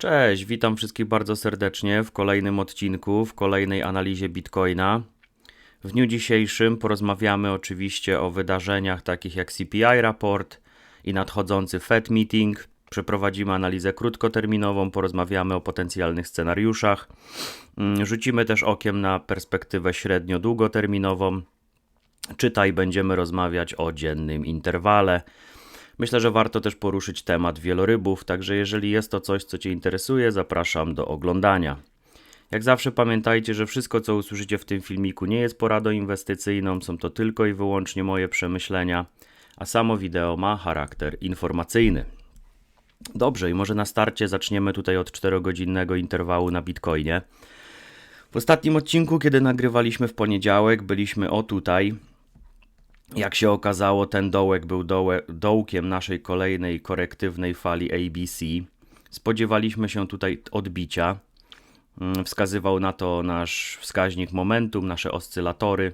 Cześć, witam wszystkich bardzo serdecznie w kolejnym odcinku, w kolejnej analizie Bitcoina. W dniu dzisiejszym porozmawiamy oczywiście o wydarzeniach takich jak CPI raport i nadchodzący Fed meeting. Przeprowadzimy analizę krótkoterminową, porozmawiamy o potencjalnych scenariuszach. Mm, Rzucimy też okiem na perspektywę średnio-długoterminową. Czytaj, będziemy rozmawiać o dziennym interwale. Myślę, że warto też poruszyć temat wielorybów, także jeżeli jest to coś, co Cię interesuje, zapraszam do oglądania. Jak zawsze pamiętajcie, że wszystko, co usłyszycie w tym filmiku, nie jest poradą inwestycyjną, są to tylko i wyłącznie moje przemyślenia, a samo wideo ma charakter informacyjny. Dobrze, i może na starcie zaczniemy tutaj od 4-godzinnego interwału na Bitcoinie. W ostatnim odcinku, kiedy nagrywaliśmy w poniedziałek, byliśmy o tutaj. Jak się okazało, ten dołek był dołe, dołkiem naszej kolejnej korektywnej fali ABC. Spodziewaliśmy się tutaj odbicia. Mm, Wskazywał na to nasz wskaźnik momentum, nasze oscylatory.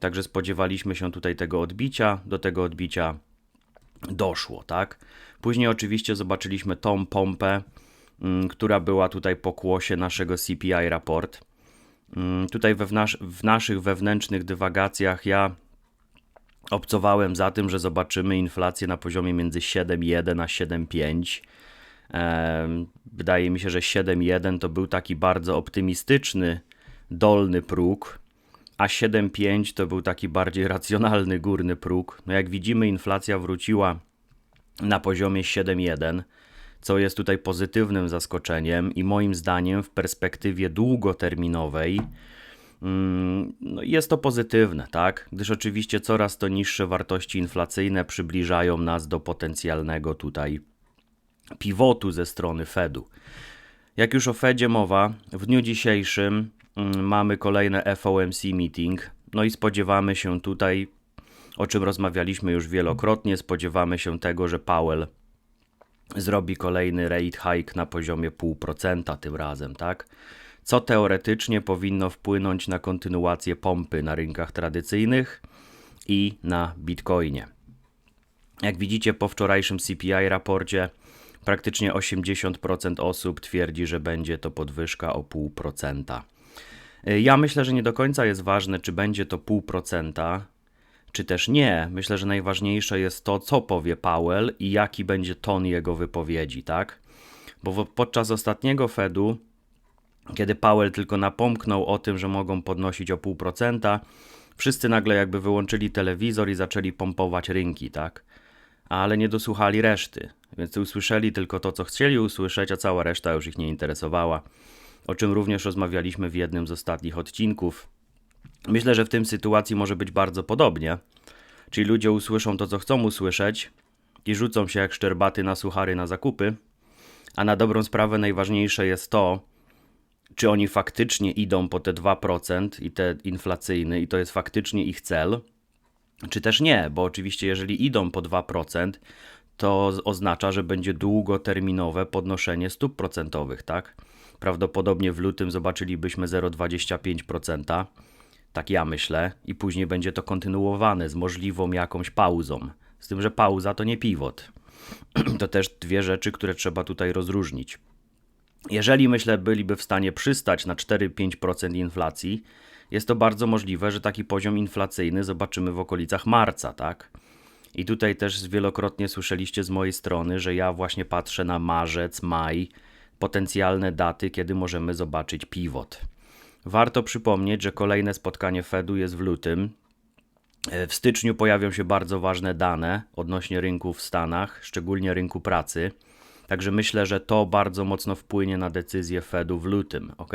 Także spodziewaliśmy się tutaj tego odbicia. Do tego odbicia doszło, tak? Później oczywiście zobaczyliśmy tą pompę, mm, która była tutaj po kłosie naszego CPI raport. Mm, Tutaj w, w naszych wewnętrznych dywagacjach ja obcowałem za tym, że zobaczymy inflację na poziomie między 7,1 a 7,5. Em, Wydaje mi się, że 7,1 to był taki bardzo optymistyczny dolny próg, a 7,5 to był taki bardziej racjonalny górny próg. No jak widzimy, inflacja wróciła na poziomie 7,1, co jest tutaj pozytywnym zaskoczeniem i moim zdaniem w perspektywie długoterminowej no jest to pozytywne, tak? Gdyż oczywiście coraz to niższe wartości inflacyjne przybliżają nas do potencjalnego tutaj pivotu ze strony Fedu. Jak już o Fedzie mowa, w dniu dzisiejszym mm, mamy kolejne FOMC meeting, no i spodziewamy się tutaj, o czym rozmawialiśmy już wielokrotnie, spodziewamy się tego, że Powell zrobi kolejny rate hike na poziomie 0,5% tym razem, tak? Co teoretycznie powinno wpłynąć na kontynuację pompy na rynkach tradycyjnych i na Bitcoinie. Jak widzicie po wczorajszym CPI raporcie, praktycznie 80% osób twierdzi, że będzie to podwyżka o 0,5%. Y, Ja myślę, że nie do końca jest ważne, czy będzie to 0,5%, czy też nie. Myślę, że najważniejsze jest to, co powie Powell i jaki będzie ton jego wypowiedzi, tak? Bo podczas ostatniego Fedu, kiedy Powell tylko napomknął o tym, że mogą podnosić o 0,5%, wszyscy nagle jakby wyłączyli telewizor i zaczęli pompować rynki, tak? Ale nie dosłuchali reszty, więc usłyszeli tylko to, co chcieli usłyszeć, a cała reszta już ich nie interesowała. O czym również rozmawialiśmy w jednym z ostatnich odcinków. Myślę, że w tym sytuacji może być bardzo podobnie. Czyli ludzie usłyszą to, co chcą usłyszeć i rzucą się jak szczerbaty na suchary na zakupy, a na dobrą sprawę najważniejsze jest to, czy oni faktycznie idą po te 2% i te inflacyjny i to jest faktycznie ich cel, czy też nie, bo oczywiście jeżeli idą po 2%, to oznacza, że będzie długoterminowe podnoszenie stóp procentowych, tak? Prawdopodobnie w lutym zobaczylibyśmy 0,25%, tak ja myślę, i później będzie to kontynuowane z możliwą jakąś pauzą. Z tym, że pauza to nie pivot. To też dwie rzeczy, które trzeba tutaj rozróżnić. Jeżeli myślę, byliby w stanie przystać na 4-5% inflacji, jest to bardzo możliwe, że taki poziom inflacyjny zobaczymy w okolicach marca, tak? I tutaj też wielokrotnie słyszeliście z mojej strony, że ja właśnie patrzę na marzec, maj, potencjalne daty, kiedy możemy zobaczyć pivot. Warto przypomnieć, że kolejne spotkanie Fedu jest w lutym. E, W styczniu pojawią się bardzo ważne dane odnośnie rynków w Stanach, szczególnie rynku pracy. Także myślę, że to bardzo mocno wpłynie na decyzję Fedu w lutym, ok?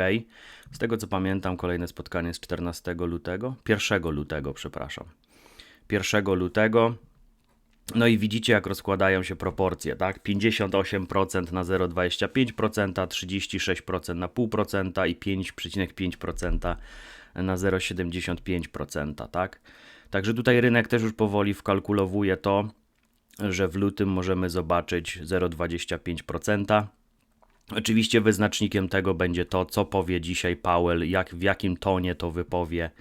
Z tego co pamiętam, kolejne spotkanie jest 14 lutego, 1 lutego, przepraszam. 1 lutego. No i widzicie, jak rozkładają się proporcje, tak? 58% na 0,25%, 36% na 0,5% i 5,5% na 0,75%, tak? Także tutaj rynek też już powoli wkalkulowuje to, że w lutym możemy zobaczyć 0,25%. Oczywiście wyznacznikiem tego będzie to, co powie dzisiaj Powell, jak, w jakim tonie to wypowie.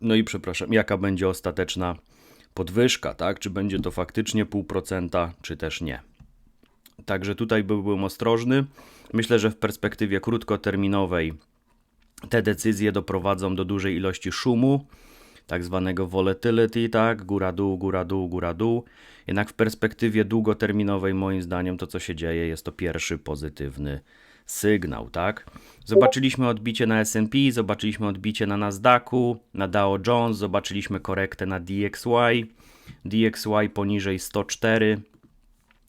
No i przepraszam, jaka będzie ostateczna podwyżka, tak? Czy będzie to faktycznie 0,5%, czy też nie. Także tutaj byłbym ostrożny. Myślę, że w perspektywie krótkoterminowej te decyzje doprowadzą do dużej ilości szumu, tak zwanego volatility, tak, góra-dół, góra-dół, góra-dół. Jednak w perspektywie długoterminowej, moim zdaniem, to co się dzieje, jest to pierwszy pozytywny sygnał, tak? Zobaczyliśmy odbicie na S&P, zobaczyliśmy odbicie na Nasdaqu, na Dow Jones, zobaczyliśmy korektę na DXY, DXY poniżej 104.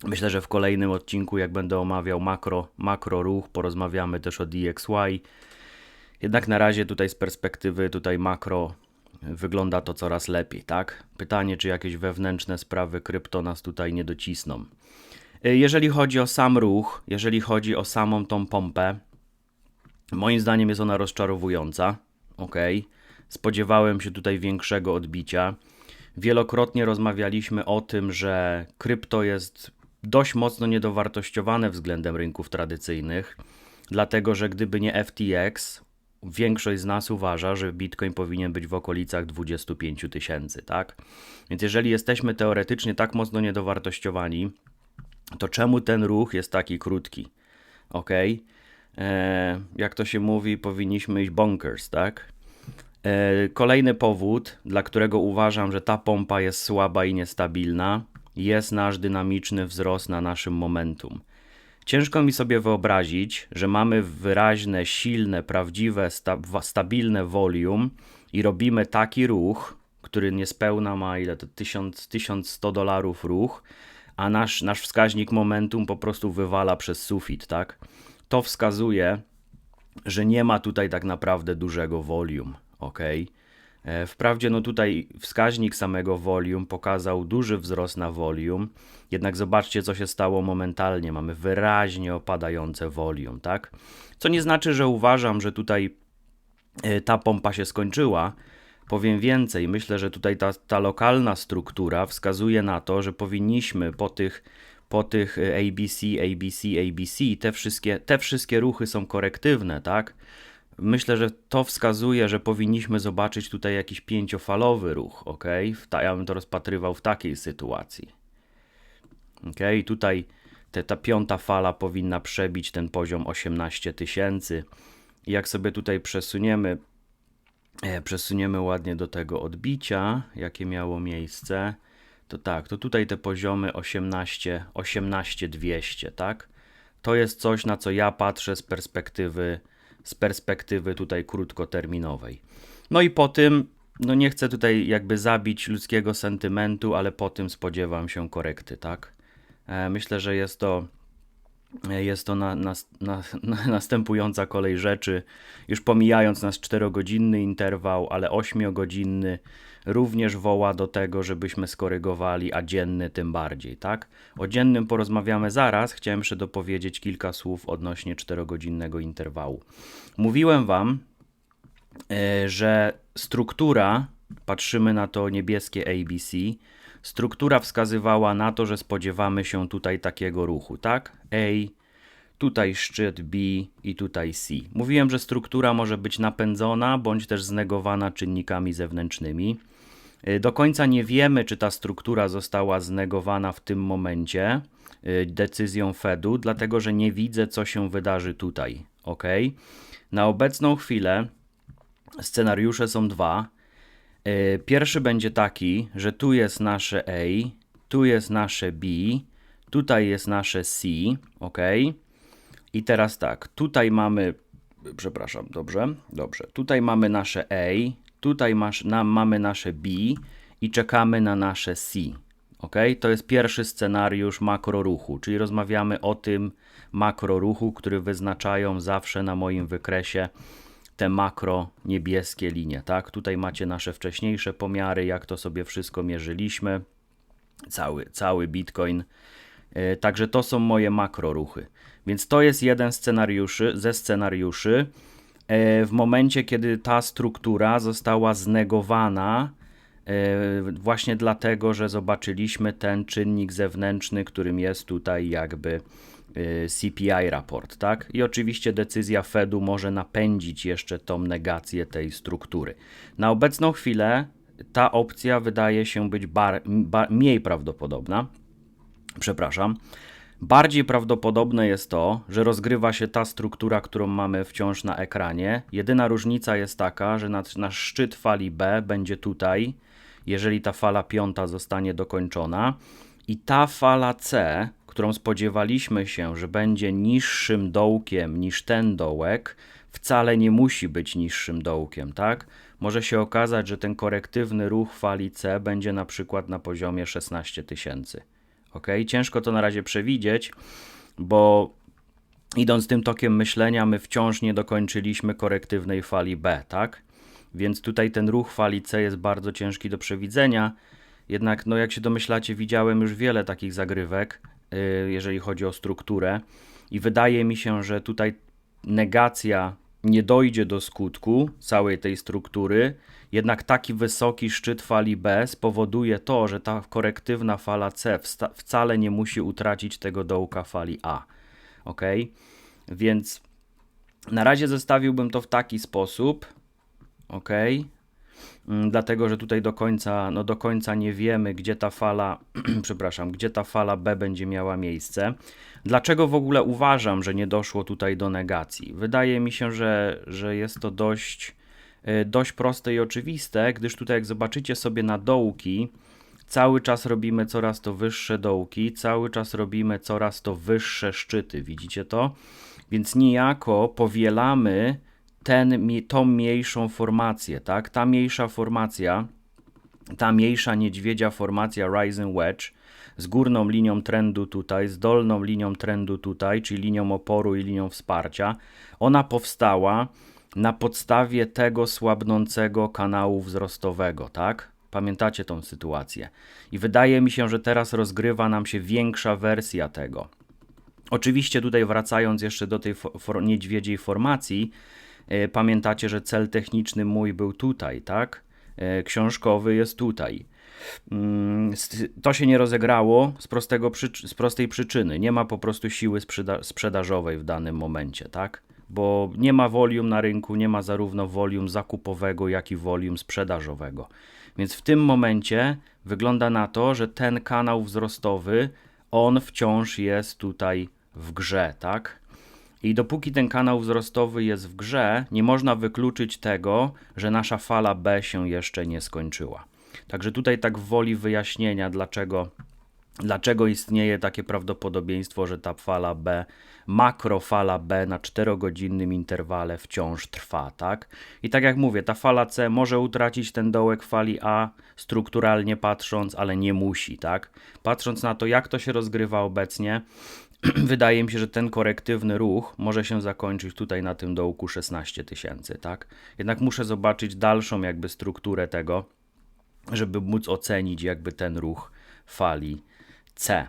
Myślę, że w kolejnym odcinku, jak będę omawiał makro, makro ruch, porozmawiamy też o DXY. Jednak na razie tutaj z perspektywy tutaj makro wygląda to coraz lepiej, tak? Pytanie, czy jakieś wewnętrzne sprawy krypto nas tutaj nie docisną. Y, jeżeli chodzi o sam ruch, jeżeli chodzi o samą tą pompę, moim zdaniem jest ona rozczarowująca. Ok, spodziewałem się tutaj większego odbicia. Wielokrotnie rozmawialiśmy o tym, że krypto jest dość mocno niedowartościowane względem rynków tradycyjnych, dlatego że gdyby nie FTX, większość z nas uważa, że Bitcoin powinien być w okolicach 25 tysięcy, tak? Więc jeżeli jesteśmy teoretycznie tak mocno niedowartościowani, to czemu ten ruch jest taki krótki? Ok? E, jak to się mówi, powinniśmy iść bonkers, tak? E, kolejny powód, dla którego uważam, że ta pompa jest słaba i niestabilna, jest nasz dynamiczny wzrost na naszym momentum. Ciężko mi sobie wyobrazić, że mamy wyraźne, silne, prawdziwe, sta stabilne volume i robimy taki ruch, który niespełna ma ile to 1000, 1100 dolarów ruch, a nasz, nasz wskaźnik momentum po prostu wywala przez sufit, tak? To wskazuje, że nie ma tutaj tak naprawdę dużego volume, ok? E, wprawdzie no tutaj wskaźnik samego volume pokazał duży wzrost na volume, jednak zobaczcie co się stało momentalnie, mamy wyraźnie opadające volume, tak? Co nie znaczy, że uważam, że tutaj e, ta pompa się skończyła, Powiem więcej, myślę, że tutaj ta, ta lokalna struktura wskazuje na to, że powinniśmy po tych, po tych ABC, ABC, ABC, te wszystkie, te wszystkie ruchy są korektywne, tak? Myślę, że to wskazuje, że powinniśmy zobaczyć tutaj jakiś pięciofalowy ruch, ok? Ja bym to rozpatrywał w takiej sytuacji. Ok, tutaj te, ta piąta fala powinna przebić ten poziom 18 tysięcy. Jak sobie tutaj przesuniemy E, przesuniemy ładnie do tego odbicia, jakie miało miejsce, to tak, to tutaj te poziomy 18, 18 200, tak? To jest coś, na co ja patrzę z perspektywy, z perspektywy tutaj krótkoterminowej. No i po tym, no nie chcę tutaj jakby zabić ludzkiego sentymentu, ale po tym spodziewam się korekty, tak? E, myślę, że jest to jest to na, na, na, następująca kolej rzeczy, już pomijając nasz 4-godzinny interwał, ale 8-godzinny również woła do tego, żebyśmy skorygowali, a dzienny tym bardziej, tak? O dziennym porozmawiamy zaraz, chciałem jeszcze dopowiedzieć kilka słów odnośnie 4-godzinnego interwału. Mówiłem Wam, e, że struktura, patrzymy na to niebieskie ABC, struktura wskazywała na to, że spodziewamy się tutaj takiego ruchu, tak? A, tutaj szczyt B i tutaj C. Mówiłem, że struktura może być napędzona bądź też znegowana czynnikami zewnętrznymi. Y, do końca nie wiemy, czy ta struktura została znegowana w tym momencie y, decyzją Fedu, dlatego że nie widzę, co się wydarzy tutaj. Ok? Na obecną chwilę scenariusze są dwa. Y, pierwszy będzie taki, że tu jest nasze A, tu jest nasze B, tutaj jest nasze C, ok? I teraz tak, tutaj mamy, przepraszam, dobrze, dobrze, tutaj mamy nasze A, tutaj masz, na, mamy nasze B i czekamy na nasze C, ok? To jest pierwszy scenariusz makroruchu, czyli rozmawiamy o tym makroruchu, który wyznaczają zawsze na moim wykresie te makro niebieskie linie, tak? Tutaj macie nasze wcześniejsze pomiary, jak to sobie wszystko mierzyliśmy. Cały, cały Bitcoin. E, także to są moje makro ruchy. Więc to jest jeden scenariuszy, ze scenariuszy. E, w momencie, kiedy ta struktura została znegowana, e, właśnie dlatego, że zobaczyliśmy ten czynnik zewnętrzny, którym jest tutaj jakby CPI raport, tak? I oczywiście decyzja Fedu może napędzić jeszcze tą negację tej struktury. Na obecną chwilę ta opcja wydaje się być bar, bar, mniej prawdopodobna. Przepraszam. Bardziej prawdopodobne jest to, że rozgrywa się ta struktura, którą mamy wciąż na ekranie. Jedyna różnica jest taka, że nasz, nasz szczyt fali B będzie tutaj, jeżeli ta fala piąta zostanie dokończona. I ta fala C, którą spodziewaliśmy się, że będzie niższym dołkiem niż ten dołek, wcale nie musi być niższym dołkiem, tak? Może się okazać, że ten korektywny ruch fali C będzie na przykład na poziomie 16 tysięcy. Ok, ciężko to na razie przewidzieć, bo idąc tym tokiem myślenia, my wciąż nie dokończyliśmy korektywnej fali B, tak? Więc tutaj ten ruch fali C jest bardzo ciężki do przewidzenia. Jednak, no jak się domyślacie, widziałem już wiele takich zagrywek, jeżeli chodzi o strukturę, i wydaje mi się, że tutaj negacja nie dojdzie do skutku całej tej struktury, jednak taki wysoki szczyt fali B spowoduje to, że ta korektywna fala C wcale nie musi utracić tego dołka fali A. Ok? Więc na razie zostawiłbym to w taki sposób. Ok? Mm, dlatego, że tutaj do końca, no do końca nie wiemy, gdzie ta fala, przepraszam, gdzie ta fala B będzie miała miejsce. Dlaczego w ogóle uważam, że nie doszło tutaj do negacji? Wydaje mi się, że, że jest to dość, e, dość proste i oczywiste, gdyż tutaj jak zobaczycie sobie na dołki, cały czas robimy coraz to wyższe dołki, cały czas robimy coraz to wyższe szczyty, widzicie to? Więc niejako powielamy ten, tą mniejszą formację, tak? Ta mniejsza formacja, ta mniejsza niedźwiedzia formacja Rising Wedge z górną linią trendu tutaj, z dolną linią trendu tutaj, czyli linią oporu i linią wsparcia, ona powstała na podstawie tego słabnącego kanału wzrostowego, tak? Pamiętacie tą sytuację. I wydaje mi się, że teraz rozgrywa nam się większa wersja tego. Oczywiście tutaj wracając jeszcze do tej for niedźwiedziej formacji, pamiętacie, że cel techniczny mój był tutaj, tak? Yy, książkowy jest tutaj. Mm, to się nie rozegrało z, prostego, z prostej przyczyny. Nie ma po prostu siły sprzeda sprzedażowej w danym momencie, tak? Bo nie ma volume na rynku, nie ma zarówno volume zakupowego, jak i volume sprzedażowego. Więc w tym momencie wygląda na to, że ten kanał wzrostowy, on wciąż jest tutaj w grze, tak? I dopóki ten kanał wzrostowy jest w grze, nie można wykluczyć tego, że nasza fala B się jeszcze nie skończyła. Także tutaj tak woli wyjaśnienia, dlaczego, dlaczego istnieje takie prawdopodobieństwo, że ta fala B, makrofala B na 4-godzinnym interwale wciąż trwa, tak? I tak jak mówię, ta fala C może utracić ten dołek fali A strukturalnie patrząc, ale nie musi, tak? Patrząc na to, jak to się rozgrywa obecnie, wydaje mi się, że ten korektywny ruch może się zakończyć tutaj na tym dołku 16 tysięcy, tak? Jednak muszę zobaczyć dalszą jakby strukturę tego, żeby móc ocenić jakby ten ruch fali C.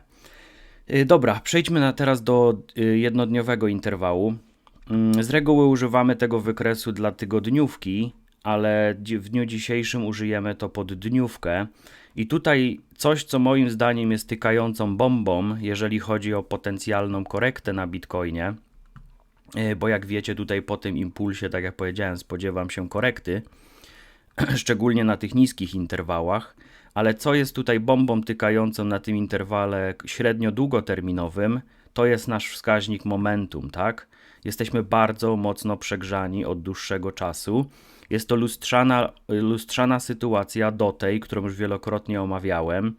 Y, dobra, przejdźmy na teraz do y, jednodniowego interwału. Mm, z reguły używamy tego wykresu dla tygodniówki, ale w dniu dzisiejszym użyjemy to pod dniówkę. I tutaj coś, co moim zdaniem jest tykającą bombą, jeżeli chodzi o potencjalną korektę na Bitcoinie, y, bo jak wiecie, tutaj po tym impulsie, tak jak powiedziałem, spodziewam się korekty. szczególnie na tych niskich interwałach. Ale co jest tutaj bombą tykającą na tym interwale średnio długoterminowym, to jest nasz wskaźnik momentum, tak? Jesteśmy bardzo mocno przegrzani od dłuższego czasu. Jest to lustrzana, lustrzana sytuacja do tej, którą już wielokrotnie omawiałem.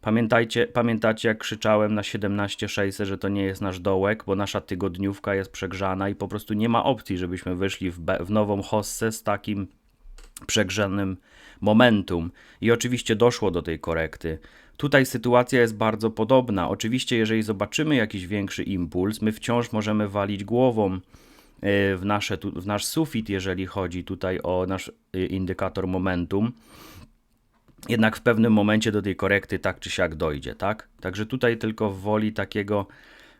Pamiętajcie, pamiętacie, jak krzyczałem na 17600, że to nie jest nasz dołek, bo nasza tygodniówka jest przegrzana i po prostu nie ma opcji, żebyśmy wyszli w, w nową hossę z takim przegrzanym momentum i oczywiście doszło do tej korekty. Tutaj sytuacja jest bardzo podobna. Oczywiście, jeżeli zobaczymy jakiś większy impuls, my wciąż możemy walić głową w, nasze, w nasz sufit, jeżeli chodzi tutaj o nasz y, indykator momentum. Jednak w pewnym momencie do tej korekty tak czy siak dojdzie, tak? Także tutaj tylko w woli takiego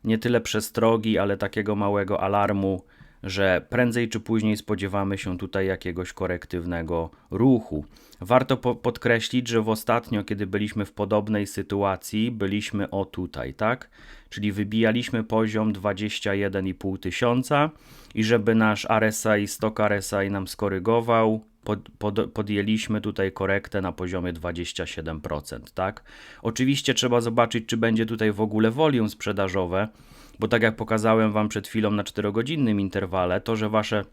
nie tyle przestrogi, ale takiego małego alarmu że prędzej czy później spodziewamy się tutaj jakiegoś korektywnego ruchu. Warto po podkreślić, że w ostatnio, kiedy byliśmy w podobnej sytuacji, byliśmy o tutaj, tak? Czyli wybijaliśmy poziom 21,5 tysiąca i żeby nasz RSI, stok RSI nam skorygował, pod, pod, podjęliśmy tutaj korektę na poziomie 27%, tak? Oczywiście trzeba zobaczyć, czy będzie tutaj w ogóle volume sprzedażowe, bo tak jak pokazałem Wam przed chwilą na 4-godzinnym interwale, to, że Wasze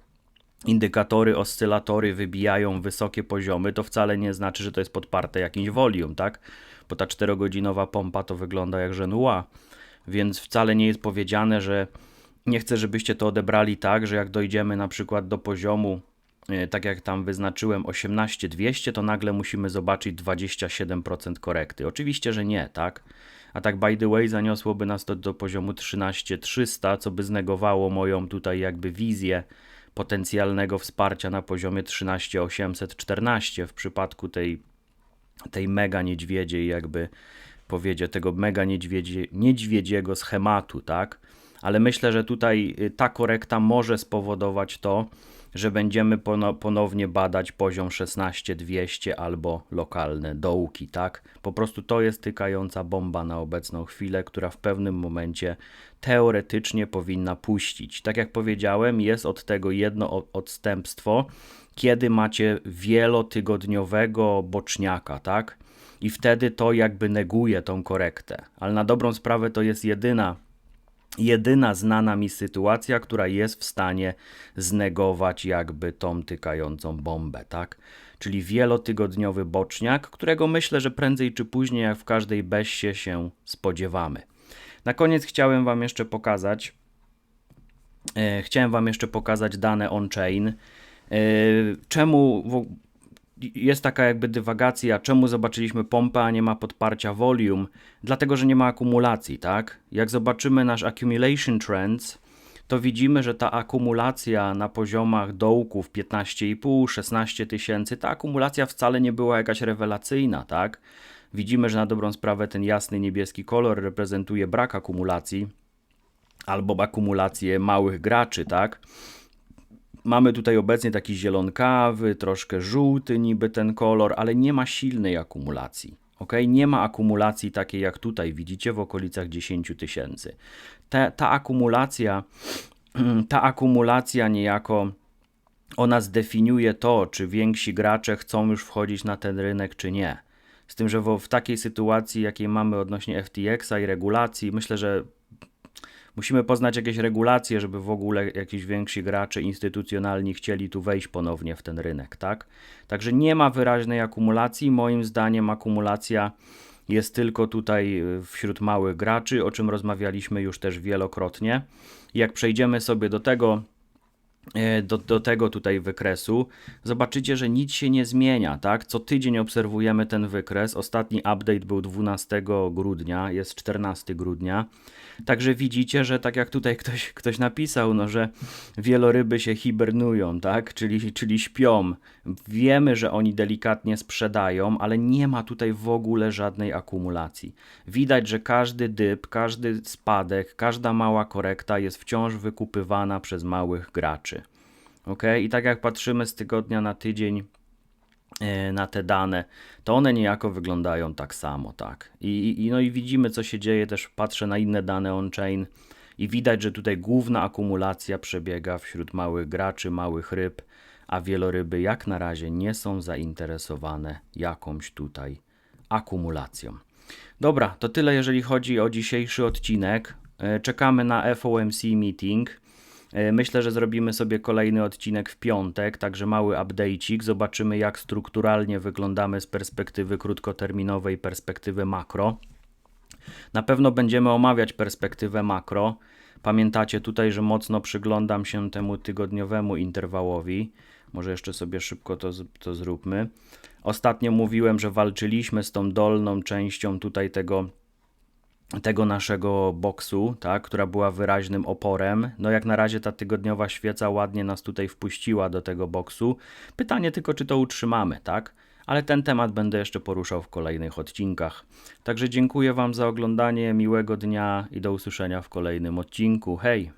indykatory, oscylatory wybijają wysokie poziomy, to wcale nie znaczy, że to jest podparte jakimś volume, tak? Bo ta 4-godzinowa pompa to wygląda jak żenua, więc wcale nie jest powiedziane, że nie chcę, żebyście to odebrali tak, że jak dojdziemy na przykład do poziomu, e, tak jak tam wyznaczyłem 18200, to nagle musimy zobaczyć 27% korekty. Oczywiście, że nie, tak? A tak by the way zaniosłoby nas to do poziomu 13300, co by znegowało moją tutaj jakby wizję potencjalnego wsparcia na poziomie 13814 w przypadku tej, tej mega niedźwiedziej jakby powiedzie tego mega niedźwiedzie, niedźwiedziego schematu, tak? Ale myślę, że tutaj y, ta korekta może spowodować to, że będziemy ponownie badać poziom 16200 albo lokalne dołki, tak? Po prostu to jest tykająca bomba na obecną chwilę, która w pewnym momencie teoretycznie powinna puścić. Tak jak powiedziałem, jest od tego jedno odstępstwo, kiedy macie wielotygodniowego boczniaka, tak? I wtedy to jakby neguje tą korektę. Ale na dobrą sprawę to jest jedyna jedyna znana mi sytuacja, która jest w stanie znegować jakby tą tykającą bombę, tak? Czyli wielotygodniowy boczniak, którego myślę, że prędzej czy później, jak w każdej beście się spodziewamy. Na koniec chciałem Wam jeszcze pokazać, e, chciałem Wam jeszcze pokazać dane on-chain. E, czemu jest taka jakby dywagacja, czemu zobaczyliśmy pompę, a nie ma podparcia volume? Dlatego, że nie ma akumulacji, tak? Jak zobaczymy nasz accumulation trends, to widzimy, że ta akumulacja na poziomach dołków 15,5, 16 tysięcy, ta akumulacja wcale nie była jakaś rewelacyjna, tak? Widzimy, że na dobrą sprawę ten jasny niebieski kolor reprezentuje brak akumulacji albo akumulację małych graczy, tak? Mamy tutaj obecnie taki zielonkawy, troszkę żółty niby ten kolor, ale nie ma silnej akumulacji. Ok, nie ma akumulacji takiej jak tutaj widzicie w okolicach 10 tysięcy. Ta, ta akumulacja, ta akumulacja niejako ona zdefiniuje to, czy więksi gracze chcą już wchodzić na ten rynek, czy nie. Z tym, że w, w takiej sytuacji, jakiej mamy odnośnie FTX-a i regulacji, myślę, że Musimy poznać jakieś regulacje, żeby w ogóle jakiś więksi gracze instytucjonalni chcieli tu wejść ponownie w ten rynek, tak? Także nie ma wyraźnej akumulacji. Moim zdaniem akumulacja jest tylko tutaj y, wśród małych graczy, o czym rozmawialiśmy już też wielokrotnie. Jak przejdziemy sobie do tego, do, do tego tutaj wykresu, zobaczycie, że nic się nie zmienia, tak? Co tydzień obserwujemy ten wykres. Ostatni update był 12 grudnia, jest 14 grudnia. Także widzicie, że tak jak tutaj ktoś, ktoś napisał, no, że wieloryby się hibernują, tak? Czyli, czyli śpią. Wiemy, że oni delikatnie sprzedają, ale nie ma tutaj w ogóle żadnej akumulacji. Widać, że każdy dyb, każdy spadek, każda mała korekta jest wciąż wykupywana przez małych graczy. Ok? I tak jak patrzymy z tygodnia na tydzień, E, na te dane, to one niejako wyglądają tak samo, tak. I, i, no i widzimy, co się dzieje, też patrzę na inne dane on-chain i widać, że tutaj główna akumulacja przebiega wśród małych graczy, małych ryb, a wieloryby jak na razie nie są zainteresowane jakąś tutaj akumulacją. Dobra, to tyle jeżeli chodzi o dzisiejszy odcinek. E, czekamy na FOMC meeting. E, myślę, że zrobimy sobie kolejny odcinek w piątek, także mały update'ik. Zobaczymy, jak strukturalnie wyglądamy z perspektywy krótkoterminowej, perspektywy makro. Na pewno będziemy omawiać perspektywę makro. Pamiętacie tutaj, że mocno przyglądam się temu tygodniowemu interwałowi. Może jeszcze sobie szybko to, to zróbmy. Ostatnio mówiłem, że walczyliśmy z tą dolną częścią tutaj tego tego naszego boksu, tak, która była wyraźnym oporem. No jak na razie ta tygodniowa świeca ładnie nas tutaj wpuściła do tego boksu. Pytanie tylko, czy to utrzymamy, tak? Ale ten temat będę jeszcze poruszał w kolejnych odcinkach. Także dziękuję Wam za oglądanie, miłego dnia i do usłyszenia w kolejnym odcinku. Hej!